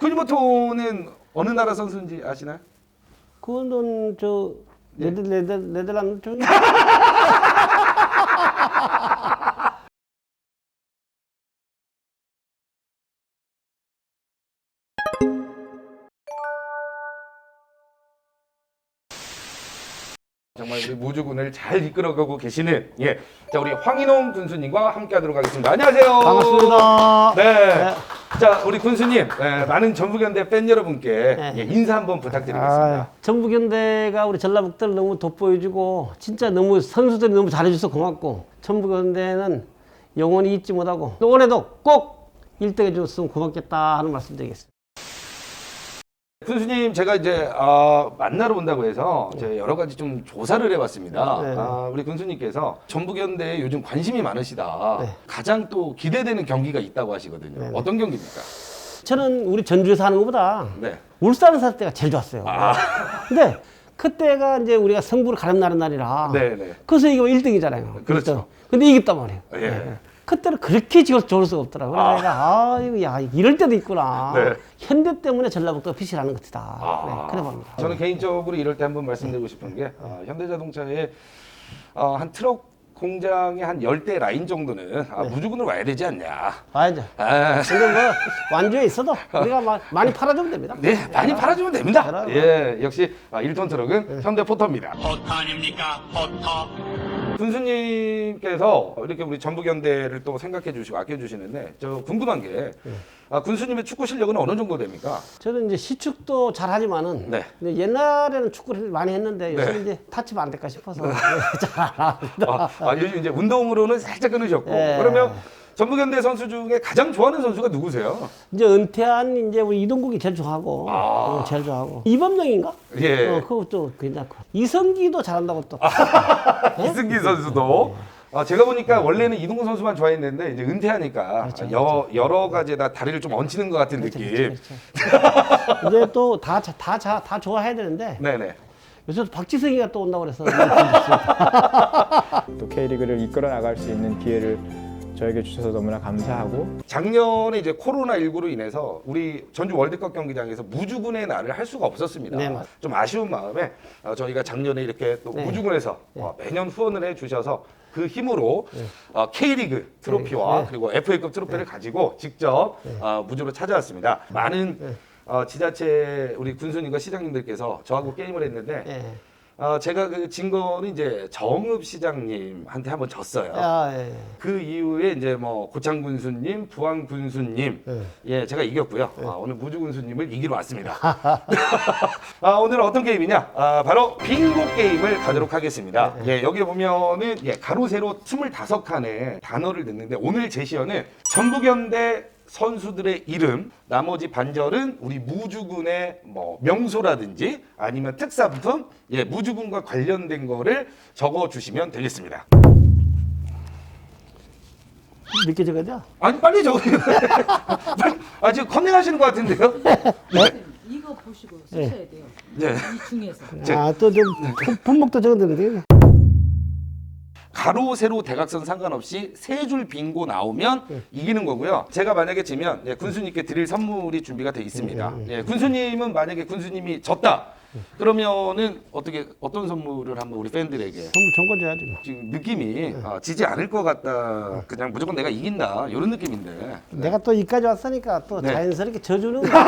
쿠니모토는 어느 나라 선수인지 아시나요? 그거는 저 네덜 네덜 네덜란드 쪽 정말 우리 무주군을 잘 이끌어가고 계시는 예, 자 우리 황인홍 군수님과 함께하도록 하겠습니다. 안녕하세요. 반갑습니다. 네. 자 우리 군수님, 예, 많은 전북현대 팬 여러분께 네. 예, 인사 한번 부탁드리겠습니다. 아, 전북현대가 우리 전라북도를 너무 돋보여주고 진짜 너무 선수들이 너무 잘해줘서 고맙고 전북현대는 영원히 잊지 못하고 또 올해도 꼭 1등 해줬으면 고맙겠다 하는 말씀 드리겠습니다. 군수님 제가 이제 아, 만나러 온다고 해서 제가 여러 가지 좀 조사를 해봤습니다. 네. 아, 우리 군수님께서 전북현대에 요즘 관심이 많으시다. 네. 가장 또 기대되는 경기가 있다고 하시거든요. 네. 어떤 경기입니까? 저는 우리 전주에서 하는 것보다 네. 울산에서 할 때가 제일 좋았어요. 아, 근데 그때가 이제 우리가 승부를 가름나는 날이라 네네. 그래서 이거 1등이잖아요. 그렇죠. 근데 이겼단 말이에요. 예. 그때는 그렇게 지금 좋을 수가 없더라고요. 그래서 내가 아 이거 야 이럴 때도 있구나. 네. 현대 때문에 전라북도가 빛이 나는 것이다. 아. 네, 그래 봅니다. 저는 개인적으로 이럴 때 한번 말씀드리고 싶은 게 어, 현대자동차의 어, 한 트럭 공장의 한 열 대 라인 정도는 아, 네. 무조건 와야 되지 않냐. 와야죠. 아, 근데 뭐 완주에 있어도 우리가 마- 많이 팔아주면 됩니다. 네, 많이 팔아주면 됩니다. 그럼. 예, 역시 아, 1톤 트럭은 현대 포터입니다. 포터 아닙니까? 포터. 군수님께서 이렇게 우리 전북현대를 또 생각해 주시고 아껴 주시는데 저 궁금한 게 아, 군수님의 축구 실력은 어느 정도 됩니까? 저는 이제 시축도 잘 하지만은 네. 근데 옛날에는 축구를 많이 했는데 요새 네. 이제 타치면 안 될까 싶어서 네, 잘안 합니다. 아, 아, 요즘 이제 운동으로는 살짝 끊으셨고 예. 그러면 전북현대 선수 중에 가장 좋아하는 선수가 누구세요? 이제 은퇴한 이제 우리 이동국이 제일 좋아하고 아. 어, 제일 좋아하고 이범영인가? 예. 어, 그것도 괜찮고 이성기도 잘한다고 또. 이승기 선수도 아, 제가 보니까 원래는 이동국 선수만 좋아했는데 이제 은퇴하니까 그렇죠, 여, 여러 가지에다 다리를 좀 얹히는 것 같은 느낌. 그렇죠. 이제 또 다 다 다 좋아해야 되는데 네네. 요새 또 박지성이가 또 온다고 그래서 또 K리그를 이끌어 나갈 수 있는 기회를 저에게 주셔서 너무나 감사하고 작년에 이제 코로나 19로 인해서 우리 전주 월드컵 경기장에서 무주군의 날을 할 수가 없었습니다. 네, 맞- 좀 아쉬운 마음에 어, 저희가 작년에 이렇게 또 네. 무주군에서 어, 매년 후원을 해주셔서 그 힘으로 어, K리그 트로피와 네. 그리고 FA급 트로피를 가지고 직접 어, 무주로 찾아왔습니다. 많은 어, 지자체 우리 군수님과 시장님들께서 저하고 게임을 했는데 예. 어, 제가 그 진 거는 이제 정읍 시장님한테 한번 졌어요. 아, 예. 그 이후에 이제 뭐 고창 군수님, 부안 군수님, 네. 예, 제가 이겼고요. 아, 오늘 무주 군수님을 이기러 왔습니다. 아, 오늘 어떤 게임이냐? 아, 바로 빙고 게임을 가도록 하겠습니다. 예, 여기 보면은 예, 가로 세로 25칸의 단어를 넣는데 오늘 제시어는 전북현대 선수들의 이름, 나머지 반절은 우리 무주군의 뭐 명소라든지 아니면 특산품, 예, 무주군과 관련된 거를 적어 주시면 되겠습니다. 믿게 적어져? 아니 빨리. 빨리. 아 지금 컨닝하시는 것 같은데요? 이거 보시고 쓰셔야 돼요. 네. 이 중에서. 제- 아, 또 좀 분목도 적었는데. 가로 세로 대각선 상관없이 세 줄 빙고 나오면 이기는 거고요. 제가 만약에 지면 예, 군수님께 드릴 선물이 준비가 돼 있습니다. 예, 군수님은 만약에 군수님이 졌다. 그러면은 어떻게 어떤 선물을 한번 우리 팬들에게 선물 좋은 거 줘야지. 뭐. 지금 느낌이 아, 지지 않을 것 같다. 그냥 무조건 내가 이긴다. 이런 느낌인데. 내가 또 이까지 왔으니까 또 네. 자연스럽게 져주는 거.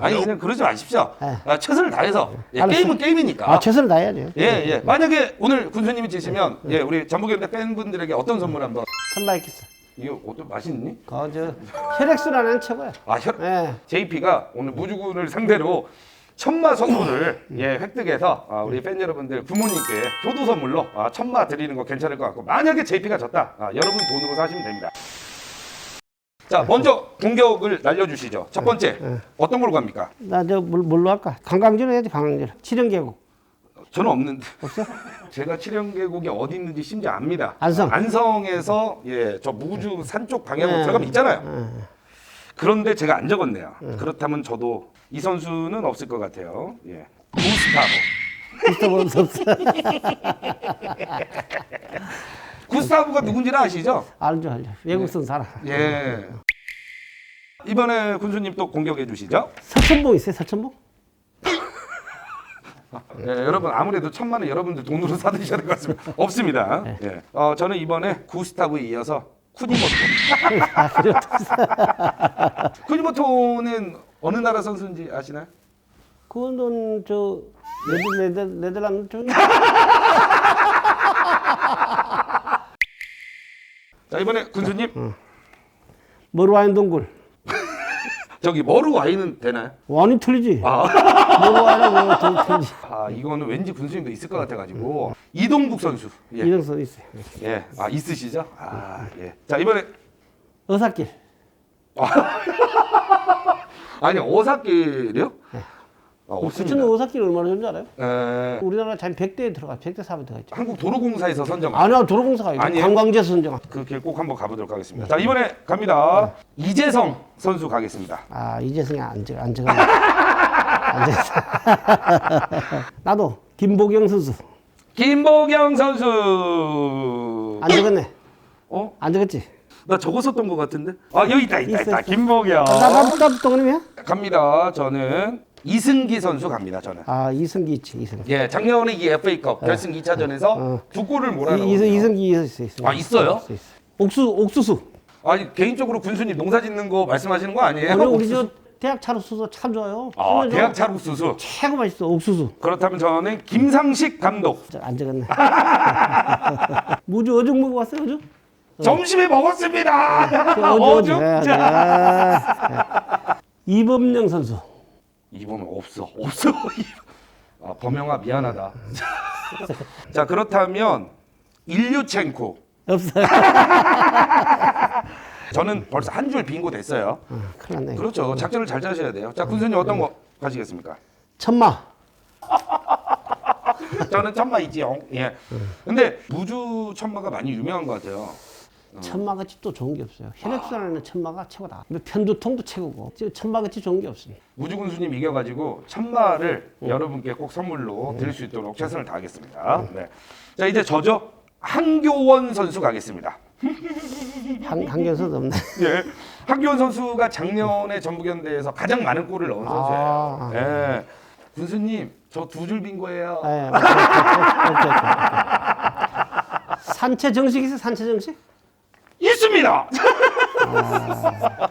아니 그냥 그러지 마십시오. 네. 아, 최선을 다해서 예. 게임은 게임이니까. 아, 최선을 다해야죠. 예, 예. 만약에 오늘 군수님이 지시면 예, 우리 전북현대 팬분들에게 어떤 선물 한번 선발했겠어. 이거 어떤 맛있니? 그저 혈액순환은 최고야. 아, 혈 예. JP가 오늘 무주군을 상대로 천마 선물을 예, 획득해서 아, 우리 팬 여러분들 부모님께 효도 선물로 아, 천마 드리는 거 괜찮을 것 같고 만약에 JP가 졌다. 아, 여러분 돈으로 사시면 됩니다. 자, 먼저 공격을 날려주시죠. 첫 번째 어떤 걸로 갑니까? 나 저 뭘로 할까? 관광지로 해야지 관광지로. 칠연계곡. 저는 없는데. 없어? 제가 칠영계곡이 어디 있는지 심지어 압니다. 안성. 안성에서 예, 저 무주 산 쪽 방향으로 네. 들어가면 있잖아요. 그런데 제가 안 적었네요. 그렇다면 저도 이 선수는 없을 것 같아요. 예. 구스타보. 수 없어. 구스타보가 누군지는 아시죠? 알죠, 알죠. 외국 선 살아. 예. 이번에 군수님 또 공격해 주시죠. 서천봉 있어요, 서천봉? 예, 여러분 아무래도 천만 원 여러분들 돈으로 사드셔야 될 것 같습니다. 없습니다. 예. 어, 저는 이번에 구스타브에 이어서 쿠니모토. 아? 쿠니모토는 어느 나라 선수인지 아시나요? 그거는 저 네덜, 네덜, 네덜란드 쪽 자 이번에 군수님 머루와인 동굴. 저기 머루 와인은 되나요? 완이 틀리지. 아, 좀 틀리지. 아 이거는 왠지 군수님도 있을 것 같아가지고 이동국 선수. 예. 이정선 있어요. 예. 아 있으시죠? 아 예. 자 이번에 어사길. 아니 어사길이요? 아, 부천 없습니다. 어사길 얼마나 좋은지 알아요? 에, 우리나라 잘 100대에 들어가, 100대 400 들어가 있죠. 한국 도로공사에서 선정. 아니야, 도로공사가 아니고 아니에요? 관광지에서 선정한. 그 길 꼭 한번 가보도록 하겠습니다. 자 이번에 갑니다. 이재성 선수 가겠습니다. 아, 이재성이 안 적어, 안 적어. 안 적어. 나도 김보경 선수. 김보경 선수. 안 적었네. 어? 안 적었지? 나 적었었던 것 같은데? 아 여기 있다 있다 있다. 있어. 김보경. 나, 나도, 나도 동그림이야? 갑니다. 저는 이승기 선수 갑니다. 저는. 아, 이승기 있지, 이승기. 예, 작년에 이 FA컵 결승 2차전에서 어. 두 골을 몰아넣었어요. 이, 이승, 이승기 있어, 있어. 아, 있어요? 있어, 있어. 옥수, 옥수수. 아니 개인적으로 군수님 농사 짓는 거 말씀하시는 거 아니에요? 우리, 우리 저 대학 차로수도 참 좋아요. 아, 하면 좋아. 대학 차국수수. 최고 맛있어, 옥수수. 그렇다면 저는 김상식 감독. 저, 안 적었네. 무주 어죽 먹어 왔어요, 어죽? 점심에 먹었습니다. 어죽, 어죽. 어죽. 자. 이범영 선수. 이번은 없어. 없어. 아, 범영아 미안하다. 자, 그렇다면 일류첸코. 없어요. 저는 벌써 한 줄 빙고 됐어요. 큰일 났네. 그렇죠. 작전을 잘 짜셔야 돼요. 자, 군수님 어떤 거 가시겠습니까? 천마. 저는 천마 있지요. 예. 근데 무주 천마가 많이 유명한 것 같아요. 천마같이 또 좋은 게 없어요. 혈액순환에는 천마가 최고다. 근데 편두통도 최고고. 지금 천마같이 좋은 게 없어요. 무주 군수님 이겨가지고 천마를 여러분께 꼭 선물로 드릴 수 있도록 최선을 다하겠습니다. 네. 자, 이제 저죠. 한교원 선수 가겠습니다. 한, 한견서도 없네. 예. 한교원 선수가 작년에 전북현대에서 가장 많은 골을 넣은 아. 선수예요. 예. 군수님, 저 두 줄 빈 거예요. 예, 오케이, 오케이, 오케이, 오케이, 오케이. 산채 정식 있어? 산채 정식? 있습니다.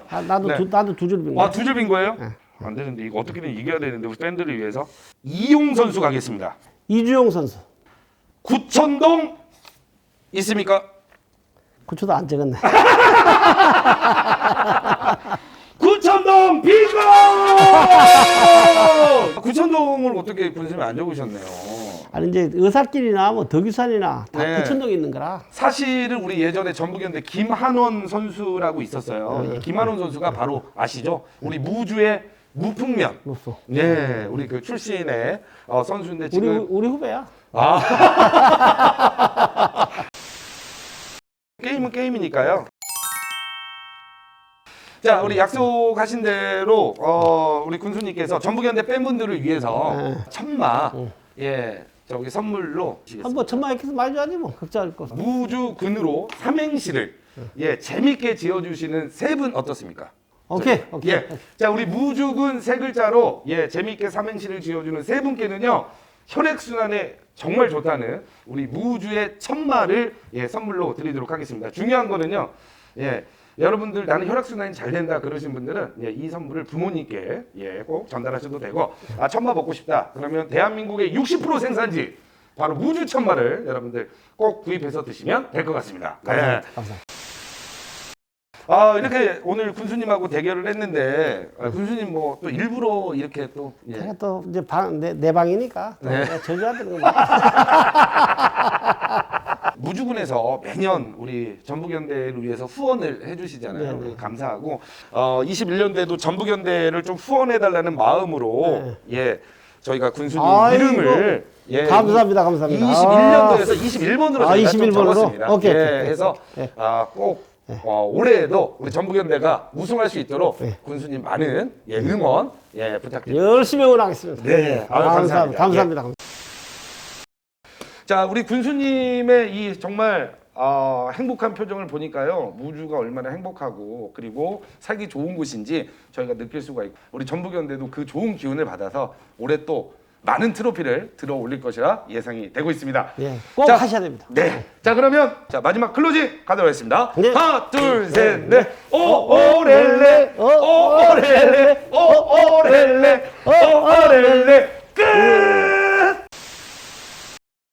아, 나도 네. 두, 나도 두 줄빈 아, 거야. 두줄 빈 거예요? 안 되는데 이거 어떻게든 이겨야 되는데 우리 팬들을 위해서 이용 선수 가겠습니다. 이주용 선수. 구천동 있습니까? 그초도 안 적었네. 구천동 빙고! 구천동을 어떻게 군수님이 안 적으셨네요. 아니 이제 의사길이나 뭐 덕유산이나 다 네. 부천동에 있는 거라. 사실은 우리 예전에 전북현대 김한원 선수라고 있었어요. 이 김한원 선수가 바로 아시죠? 우리 무주의 무풍면. 무수. 네, 우리 그 출신의 어, 선수인데 우리 지금 우리 후배야. 게임은 게임이니까요. 자, 우리 약속하신 대로 어, 우리 군수님께서 전북현대 팬분들을 위해서 네. 천마 예 저기 선물로 한번 천마 이렇게 해서 많이 줘야지 뭐 걱정할 거. 무주근으로 삼행시를 예 재밌게 지어주시는 세 분 어떻습니까? 오케이 오케이. 예. 자, 우리 무주근 세 글자로 예, 재미있게 삼행시를 지어주는 세 분께는요, 혈액 순환에 정말 좋다는 우리 무주의 천마를 예, 선물로 드리도록 하겠습니다. 중요한 거는요, 예, 여러분들 나는 혈액순환이 잘 된다 그러신 분들은 예, 이 선물을 부모님께 예, 꼭 전달하셔도 되고, 아, 천마 먹고 싶다. 그러면 대한민국의 60% 생산지, 바로 무주 천마를 여러분들 꼭 구입해서 드시면 될 것 같습니다. 네. 감사합니다. 아 이렇게 오늘 군수님하고 대결을 했는데 아, 군수님 뭐 또 일부러 이렇게 또 예. 제가 또 이제 방, 내, 내 방이니까 또 네. 되는 거. 무주군에서 매년 우리 전북현대를 위해서 후원을 해주시잖아요. 네. 그래서 감사하고 어, 21년대도 전북현대를 좀 후원해달라는 마음으로 예 저희가 군수님 네. 아이고, 이름을 예, 감사합니다, 감사합니다. 21년도에서 21번으로 아, 저희가 좀 21 번으로? 적었습니다. 오케이, 예, 오케이, 오케이. 해서 네. 아, 꼭 어, 올해에도 우리 전북현대가 우승할 수 있도록 네. 군수님 많은 예, 응원 예, 부탁드립니다. 열심히 응원하겠습니다. 네, 아유, 감사합니다. 감사합니다. 감사합니다. 자, 우리 군수님의 이 정말 어, 행복한 표정을 보니까요 무주가 얼마나 행복하고 그리고 살기 좋은 곳인지 저희가 느낄 수가 있고 우리 전북연대도 그 좋은 기운을 받아서 올해 또 많은 트로피를 들어 올릴 것이라 예상이 되고 있습니다. 예, 꼭 자, 하셔야 됩니다. 네. 자 그러면 자 마지막 클로징 가도록 하겠습니다. 네. 하나 둘셋 넷. 오 오렐레 오 오렐레 오 오렐레 오 오렐레